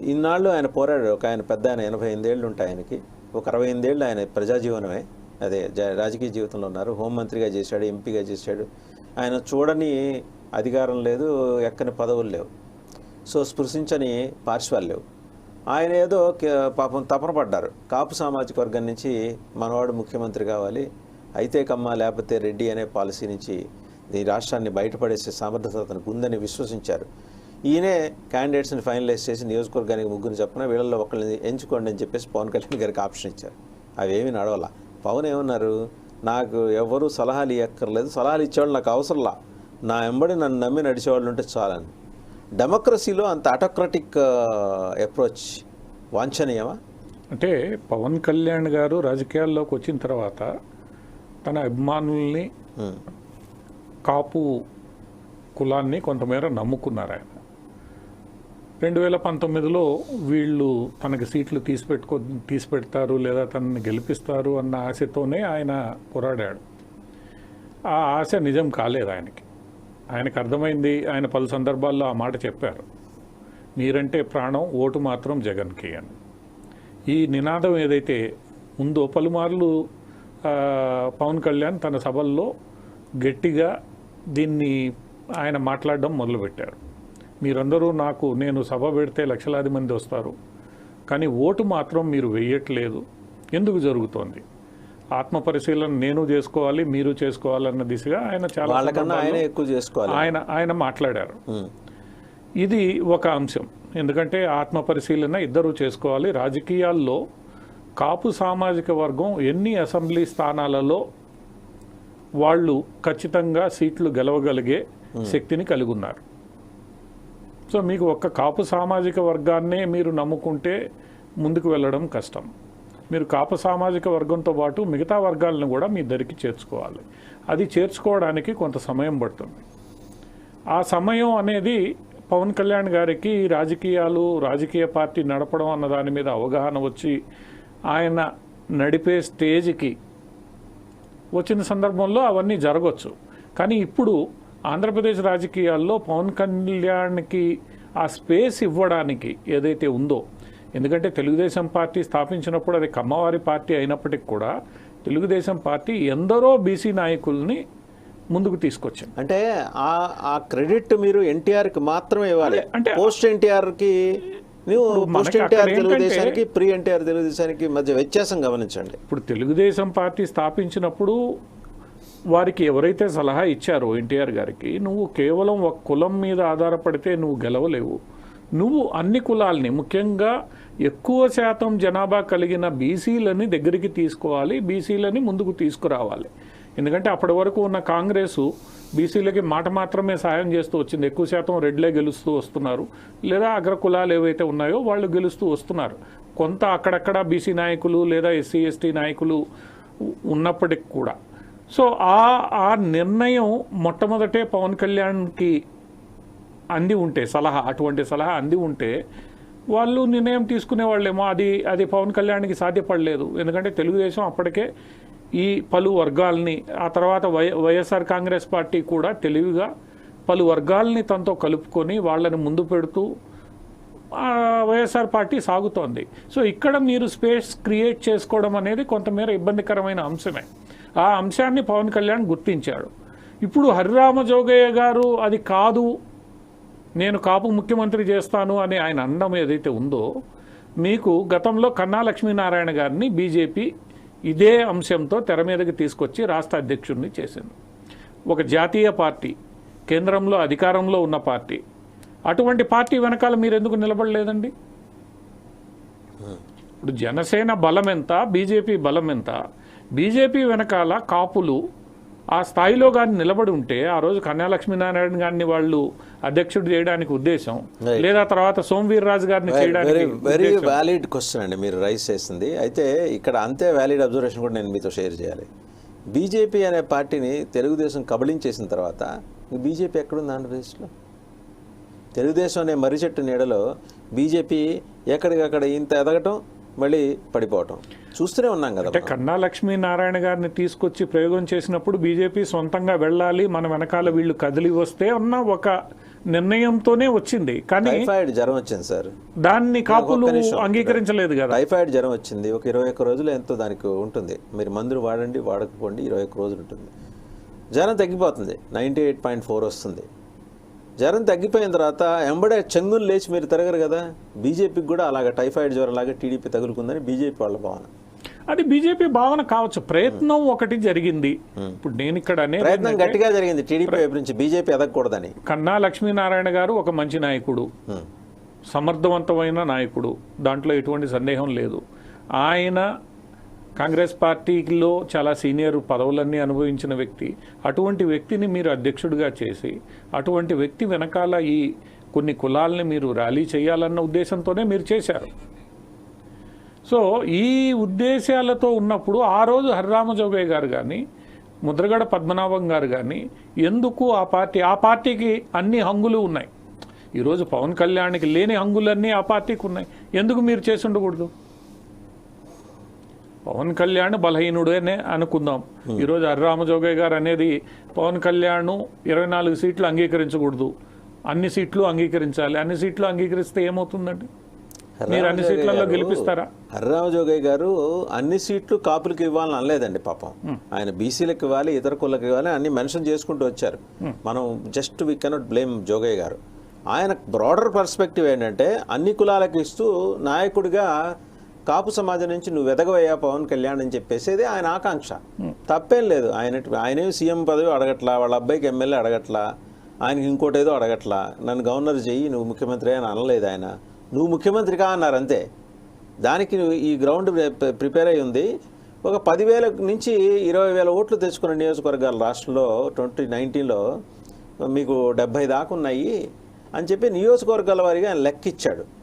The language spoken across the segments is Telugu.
ఇన్నాళ్ళు ఆయన పోరాడు ఒక ఆయన పెద్ద ఆయన ఎనభై ఎనిమిదేళ్ళు ఉంటాయి ఆయనకి. ఒక అరవై ఎనిమిదేళ్ళు ఆయన ప్రజాజీవనమే. అదే రాజకీయ జీవితంలో ఉన్నారు. హోంమంత్రిగా చేశాడు ఎంపీగా చేశాడు. ఆయన చూడని అధికారం లేదు ఎక్కని పదవులు లేవు. సో స్పృశించని పార్శ్వాలు లేవు. ఆయన ఏదో పాపం తపన పడ్డారు. కాపు సామాజిక వర్గం నుంచి మనవాడు ముఖ్యమంత్రి కావాలి. అయితే కమ్మ లేకపోతే రెడ్డి అనే పాలసీ నుంచి ఈ రాష్ట్రాన్ని బయటపడేసే సమర్థత అతనికి ఉందని విశ్వసించారు. ఈయనే క్యాండిడేట్స్ని ఫైనలైజ్ చేసి నియోజకవర్గానికి ముగ్గురు చెప్పిన వీళ్ళల్లో ఒకళ్ళని ఎంచుకోండి అని చెప్పేసి పవన్ కళ్యాణ్ గారికి ఆప్షన్ ఇచ్చారు. అవేమీ నడవల. పవన్ ఏమన్నారు? నాకు ఎవరు సలహాలు ఇవ్వక్కర్లేదు సలహాలు ఇచ్చేవాళ్ళు నాకు అవసరంలా. నా వెంబడి నన్ను నమ్మి నడిచేవాళ్ళు ఉంటే చాలని. డెమోక్రసీలో అంత అటోక్రటిక్ అప్రోచ్ వాంఛనీయమా? అంటే పవన్ కళ్యాణ్ గారు రాజకీయాల్లోకి వచ్చిన తర్వాత తన అభిమానుల్ని కాపు కులాన్ని కొంతమేర నమ్ముకున్నారు ఆయన రెండు వేల పంతొమ్మిదిలో వీళ్ళు తనకి సీట్లు తీసిపెట్టుకో తీసిపెడతారు లేదా తనని గెలిపిస్తారు అన్న ఆశతోనే ఆయన పోరాడాడు. ఆ ఆశ నిజం కాలేదు ఆయనకి. ఆయనకు అర్థమైంది ఆయన పలు సందర్భాల్లో ఆ మాట చెప్పారు. మీరంటే ప్రాణం ఓటు మాత్రం జగన్కి అని. ఈ నినాదం ఏదైతే ఉందో పలుమార్లు పవన్ కళ్యాణ్ తన సభల్లో గట్టిగా దీన్ని ఆయన మాట్లాడడం మొదలుపెట్టారు. మీరందరూ నాకు నేను సభ పెడితే లక్షలాది మంది వస్తారు. కానీ ఓటు మాత్రం మీరు వెయ్యట్లేదు. ఎందుకు జరుగుతోంది? ఆత్మ పరిశీలన నేను చేసుకోవాలి మీరు చేసుకోవాలన్న దిశగా ఆయన చాలా ఆయనే సందర్భాల్లో ఎక్కువ చేసుకోవాలి. ఆయన ఆయన మాట్లాడారు. ఇది ఒక అంశం. ఎందుకంటే ఆత్మ పరిశీలన ఇద్దరు చేసుకోవాలి. రాజకీయాల్లో కాపు సామాజిక వర్గం ఎన్ని అసెంబ్లీ స్థానాలలో వాళ్ళు ఖచ్చితంగా సీట్లు గెలవగలిగే శక్తిని కలిగి ఉన్నారు. సో మీకు ఒక్క కాపు సామాజిక వర్గాన్నే మీరు నమ్ముకుంటే ముందుకు వెళ్ళడం కష్టం. మీరు కాపు సామాజిక వర్గంతో పాటు మిగతా వర్గాలను కూడా మీ దరికి చేర్చుకోవాలి. అది చేర్చుకోవడానికి కొంత సమయం పడుతుంది. ఆ సమయం అనేది పవన్ కళ్యాణ్ గారికి రాజకీయాలు రాజకీయ పార్టీ నడపడం అన్న దాని మీద అవగాహన వచ్చి ఆయన నడిపే స్టేజ్కి వచ్చిన సందర్భంలో అవన్నీ జరగవచ్చు కానీ ఇప్పుడు ఆంధ్రప్రదేశ్ రాజకీయాల్లో పవన్ కళ్యాణ్కి ఆ స్పేస్ ఇవ్వడానికి ఏదైతే ఉందో ఎందుకంటే తెలుగుదేశం పార్టీ స్థాపించినప్పుడు అది కమ్మవారి పార్టీ అయినప్పటికీ కూడా తెలుగుదేశం పార్టీ ఎందరో బీసీ నాయకుల్ని ముందుకు తీసుకొచ్చింది. అంటే ఆ ఆ క్రెడిట్ మీరు ఎన్టీఆర్కి మాత్రమే ఇవ్వాలి. అంటే- పోస్ట్ ఎన్టీఆర్కి నువ్వు ఇప్పుడు పోస్ట్ ఎన్టీఆర్ తెలుగుదేశానికి ప్రీ ఎన్టీఆర్ తెలుగుదేశానికి మధ్య వ్యత్యాసం గమనించండి. ఇప్పుడు తెలుగుదేశం పార్టీ స్థాపించినప్పుడు వారికి ఎవరైతే సలహా ఇచ్చారో ఎన్టీఆర్ గారికి నువ్వు కేవలం ఒక కులం మీద ఆధారపడితే నువ్వు గెలవలేవు. నువ్వు అన్ని కులాల్ని ముఖ్యంగా ఎక్కువ శాతం జనాభా కలిగిన బీసీలని దగ్గరికి తీసుకోవాలి బీసీలని ముందుకు తీసుకురావాలి. ఎందుకంటే అప్పటి వరకు ఉన్న కాంగ్రెసు బీసీలకి మాట మాత్రమే సాయం చేస్తూ వచ్చింది. ఎక్కువ శాతం రెడ్లే గెలుస్తూ వస్తున్నారు. లేదా అగ్ర కులాలు ఏవైతే ఉన్నాయో వాళ్ళు గెలుస్తూ వస్తున్నారు. కొంత అక్కడక్కడ బీసీ నాయకులు లేదా ఎస్సీ ఎస్టీ నాయకులు ఉన్నప్పటికి కూడా. సో ఆ ఆ నిర్ణయం మొట్టమొదటే పవన్ కళ్యాణ్కి అంది ఉంటే సలహా అటువంటి సలహా అంది ఉంటే వాళ్ళు నిర్ణయం తీసుకునే వాళ్ళేమో అది అది పవన్ కళ్యాణ్కి సాధ్యపడలేదు. ఎందుకంటే తెలుగుదేశం అప్పటికే ఈ పలు వర్గాల్ని ఆ తర్వాత వై వైఎస్ఆర్ కాంగ్రెస్ పార్టీ కూడా తెలివిగా పలు వర్గాల్ని తనతో కలుపుకొని వాళ్ళని ముందు పెడుతూ వైఎస్ఆర్ పార్టీ సాగుతోంది. సో ఇక్కడ మీరు స్పేస్ క్రియేట్ చేసుకోవడం అనేది కొంతమేర ఇబ్బందికరమైన అంశమే. ఆ అంశాన్ని పవన్ కళ్యాణ్ గుర్తించాడు. ఇప్పుడు హరిరామ జోగయ్య గారు అది కాదు నేను కాపు ముఖ్యమంత్రి చేస్తాను అని ఆయన అనడం ఏదైతే ఉందో మీకు గతంలో కన్నా లక్ష్మీనారాయణ గారిని బీజేపీ ఇదే అంశంతో తెర మీదకి తీసుకొచ్చి రాష్ట్ర అధ్యక్షుడిని చేసింది. ఒక జాతీయ పార్టీ కేంద్రంలో అధికారంలో ఉన్న పార్టీ. అటువంటి పార్టీ వెనకాల మీరు ఎందుకు నిలబడలేదండి ఇప్పుడు జనసేన బలం ఎంత బీజేపీ బలం ఎంత బీజేపీ వెనకాల కాపులు ఆ స్థాయిలో కానీ నిలబడి ఉంటే ఆ రోజు కన్యా లక్ష్మీనారాయణ గారిని వాళ్ళు అధ్యక్షుడు చేయడానికి ఉద్దేశం. లేదా తర్వాత సోమవీర్ రాజు గారిని వెరీ చేయడానికి వెరీ. వ్యాలిడ్ క్వశ్చన్ అండి మీరు రైస్ చేసింది అయితే ఇక్కడ అంతే వ్యాలిడ్ అబ్జర్వేషన్ కూడా నేను మీతో షేర్ చేయాలి బీజేపీ అనే పార్టీని తెలుగుదేశం కబళించేసిన తర్వాత బీజేపీ ఎక్కడుంది ఆంధ్రప్రదేశ్లో తెలుగుదేశం అనే మర్రి చెట్టు నీడలో బీజేపీ ఎక్కడికక్కడ ఇంత ఎదగటం మళ్ళీ పడిపోవటం. చూస్తూనే ఉన్నాం కదా అంటే. కన్నా లక్ష్మీనారాయణ గారిని తీసుకొచ్చి ప్రయోగం చేసినప్పుడు బీజేపీ సొంతంగా వెళ్ళాలి మన వెనకాల వీళ్ళు కదిలి వస్తే ఉన్న ఒక నిర్ణయంతోనే వచ్చింది. కానీ టైఫాయిడ్ జ్వరం వచ్చింది సార్. దాన్ని కాపులు. అంగీకరించలేదు కదా. టైఫాయిడ్ జ్వరం వచ్చింది. ఒక ఇరవై ఒక్క రోజులు ఎంతో దానికి ఉంటుంది. మీరు మందులు వాడండి వాడకపోండి ఇరవై ఒక్క రోజులు ఉంటుంది. జ్వరం తగ్గిపోతుంది. నైంటీ ఎయిట్ పాయింట్ ఫోర్ వస్తుంది. జ్వరం తగ్గిపోయిన తర్వాత ఎంబడే చెంగులు లేచి మీరు తిరగరు కదా. బీజేపీకి కూడా అలాగ టైఫాయిడ్ జ్వరం లాగా టీడీపీ తగులుకుందని బీజేపీ వాళ్ళ భావన. అది బీజేపీ భావన కావచ్చు. ప్రయత్నం ఒకటి జరిగింది. ఇప్పుడు నేను ఇక్కడ ప్రయత్నం గట్టిగా జరిగింది. టీడీపీ వైపు నుంచి బీజేపీ ఎదగకూడదని. కన్నా లక్ష్మీనారాయణ గారు ఒక మంచి నాయకుడు. సమర్థవంతమైన నాయకుడు. దాంట్లో ఎటువంటి సందేహం లేదు. ఆయన కాంగ్రెస్ పార్టీలో చాలా సీనియర్ పదవులన్నీ అనుభవించిన వ్యక్తి. అటువంటి వ్యక్తిని మీరు అధ్యక్షుడిగా చేసి అటువంటి వ్యక్తి వెనకాల ఈ కొన్ని కులాలని మీరు ర్యాలీ చేయాలన్న ఉద్దేశంతోనే మీరు చేశారు. సో ఈ ఉద్దేశాలతో ఉన్నప్పుడు ఆ రోజు హరిరామజోగయ్య గారు కానీ ముద్రగడ పద్మనాభం గారు కానీ ఎందుకు ఆ పార్టీ ఆ పార్టీకి అన్ని హంగులు ఉన్నాయి? ఈరోజు పవన్ కళ్యాణ్కి లేని హంగులన్నీ ఆ పార్టీకి ఉన్నాయి. ఎందుకు మీరు చేసి ఉండకూడదు? పవన్ కళ్యాణ్ బలహీనుడేనే అనుకుందాం. ఈరోజు హరిరామజోగయ్య గారు అనేది పవన్ కళ్యాణ్ ఇరవై నాలుగు సీట్లు అంగీకరించకూడదు. అన్ని సీట్లు అంగీకరించాలి. అన్ని సీట్లు అంగీకరిస్తే ఏమవుతుందండి? మీరు అన్ని సీట్లలో గెలిపిస్తారా? హర్రామ జోగయ్య గారు అన్ని సీట్లు కాపులకు ఇవ్వాలని అనలేదండి పాపం. ఆయన బీసీలకు ఇవ్వాలి ఇతర కులకు ఇవ్వాలి అన్ని మెన్షన్ చేసుకుంటూ వచ్చారు. మనం just we cannot blame Jogaiah garu. ఆయన బ్రాడర్ పర్స్పెక్టివ్ ఏంటంటే అన్ని కులాలకు ఇస్తూ నాయకుడిగా కాపు సమాజం నుంచి నువ్వు ఎదగవయ్యా పవన్ కళ్యాణ్ అని చెప్పేసేది ఆయన ఆకాంక్ష. తప్పేం లేదు. ఆయన ఆయనే సీఎం పదవి అడగట్లా వాళ్ళ అబ్బాయికి ఎమ్మెల్యే అడగట్లా ఆయనకి ఇంకోటి ఏదో అడగట్లా నన్ను గవర్నర్ చెయ్యి నువ్వు ముఖ్యమంత్రి అని అనలేదు ఆయన. నువ్వు ముఖ్యమంత్రి కా అన్నారు అంతే. దానికి నువ్వు ఈ గ్రౌండ్ ప్రి- ప్రిపేర్ అయి ఉంది. ఒక పదివేల నుంచి ఇరవై వేల ఓట్లు తెచ్చుకున్న నియోజకవర్గాలు రాష్ట్రంలో ట్వంటీ నైన్టీన్లో మీకు డెబ్బై దాకా ఉన్నాయి అని చెప్పి నియోజకవర్గాల వారిగా ఆయన లెక్క ఇచ్చాడు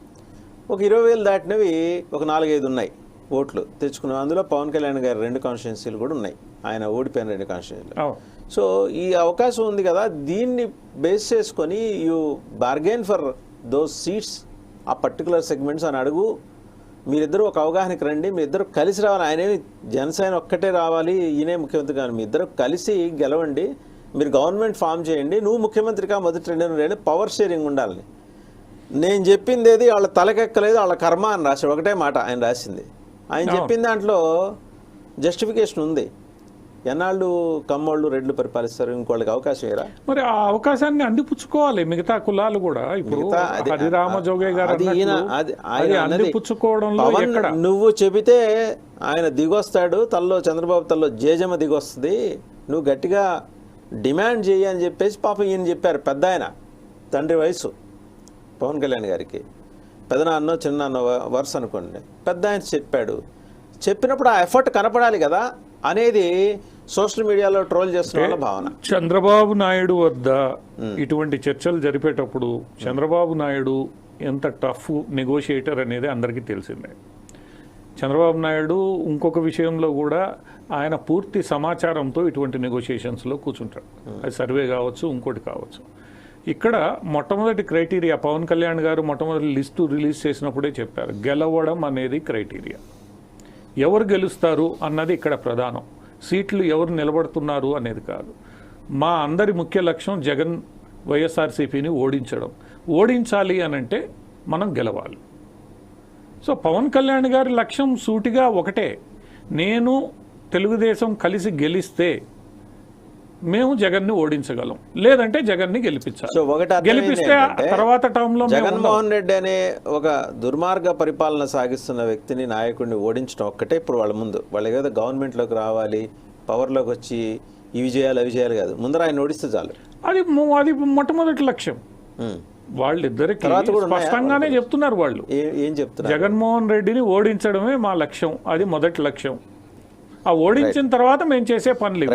ఒక ఇరవై వేలు దాటినవి ఒక నాలుగైదు ఉన్నాయి ఓట్లు తెచ్చుకున్నాం. అందులో పవన్ కళ్యాణ్ గారి రెండు కాన్స్టిట్యున్సీలు కూడా ఉన్నాయి. ఆయన ఓడిపోయిన రెండు కాన్స్టిట్యున్సీలు సో ఈ అవకాశం ఉంది కదా దీన్ని బేస్ చేసుకొని you bargain for those seats ఆ పర్టికులర్ సెగ్మెంట్స్ అని అడుగు. మీరిద్దరూ ఒక అవగాహనకి రండి. మీ ఇద్దరు కలిసి రావాలి. ఆయనేమి జనసేన ఒక్కటే రావాలి ఈయనే ముఖ్యమంత్రి కాదు మీ ఇద్దరు కలిసి గెలవండి. మీరు గవర్నమెంట్ ఫామ్ చేయండి. నువ్వు ముఖ్యమంత్రిగా మొదటి రెండు రెండు పవర్ షేరింగ్ ఉండాలి. నేను చెప్పింది ఏది వాళ్ళ తలకెక్కలేదు వాళ్ళ కర్మ అని రాశాడు ఒకటే మాట ఆయన రాసింది. ఆయన చెప్పిన దాంట్లో జస్టిఫికేషన్ ఉంది. ఎన్నాళ్ళు కమ్మోళ్ళు రెడ్లు పరిపాలిస్తారు ఇంకోళ్ళకి అవకాశం ఏరా మరి ఆ అవకాశాన్ని అందిపుచ్చుకోవాలి మిగతా కులాలు కూడా. ఇప్పుడు హరిరామ జోగే గారు అందిపుచ్చుకోవడంలో నువ్వు చెబితే ఆయన దిగొస్తాడు తల్లో చంద్రబాబు తల్లో జేజమ్మ దిగొస్తుంది నువ్వు గట్టిగా డిమాండ్ చెయ్యి అని చెప్పేసి పాపం ఈయన చెప్పారు పెద్ద ఆయన తండ్రి వయసు. పవన్ కళ్యాణ్ గారికి. పెదనాన్నో చిన్నాన్నో వరుస అనుకోండి. పెద్ద ఆయన చెప్పాడు. చెప్పినప్పుడు ఆ ఎఫర్ట్ కనపడాలి కదా అనేది సోషల్ మీడియాలో ట్రోల్ చేస్తున్న భావన. చంద్రబాబు నాయుడు వద్ద ఇటువంటి చర్చలు జరిపేటప్పుడు చంద్రబాబు నాయుడు ఎంత టఫ్ నెగోషియేటర్ అనేది అందరికీ తెలిసిందే. చంద్రబాబు నాయుడు ఇంకొక విషయంలో కూడా ఆయన పూర్తి సమాచారంతో ఇటువంటి నెగోషియేషన్స్లో కూర్చుంటాడు. అది సర్వే కావచ్చు ఇంకోటి కావచ్చు. ఇక్కడ మొట్టమొదటి క్రైటీరియా పవన్ కళ్యాణ్ గారు మొట్టమొదటి లిస్టు రిలీజ్ చేసినప్పుడే చెప్పారు గెలవడం అనేది క్రైటీరియా. ఎవరు గెలుస్తారు అన్నది ఇక్కడ ప్రధానం. సీట్లు ఎవరు నిలబడుతున్నారు అనేది కాదు. మా అందరి ముఖ్య లక్ష్యం జగన్ వైఎస్ఆర్సీపీని ఓడించడం. ఓడించాలి అనంటే మనం గెలవాలి. సో పవన్ కళ్యాణ్ గారి లక్ష్యం సూటిగా ఒకటే. నేను తెలుగుదేశం కలిసి గెలిస్తే మేము జగన్ని ఓడించగలం. లేదంటే జగన్ని గెలిపించాలి. సో ఒకటి అర్థమైంది గెలిపిస్తే తర్వాత మేము జగన్మోహన్ రెడ్డి అనే ఒక దుర్మార్గ పరిపాలన సాగిస్తున్న వ్యక్తిని నాయకుడిని ఓడించడం ఒక్కటే ఇప్పుడు వాళ్ళ ముందు. వాళ్ళకి ఏదో గవర్నమెంట్లోకి రావాలి పవర్లోకి వచ్చి ఇవి చేయాలి అవి చేయాలి కాదు. ముందర ఆయన ఓడిస్తే చాలు. అది అది మొట్టమొదటి లక్ష్యం. వాళ్ళిద్దరికి? స్పష్టంగానే చెప్తున్నారు వాళ్ళు. ఏ- చెప్తున్నారు? జగన్మోహన్ రెడ్డిని ఓడించడమే మా లక్ష్యం. అది మొదటి లక్ష్యం. ఆ ఓడించిన తర్వాత మేము చేసే పనులు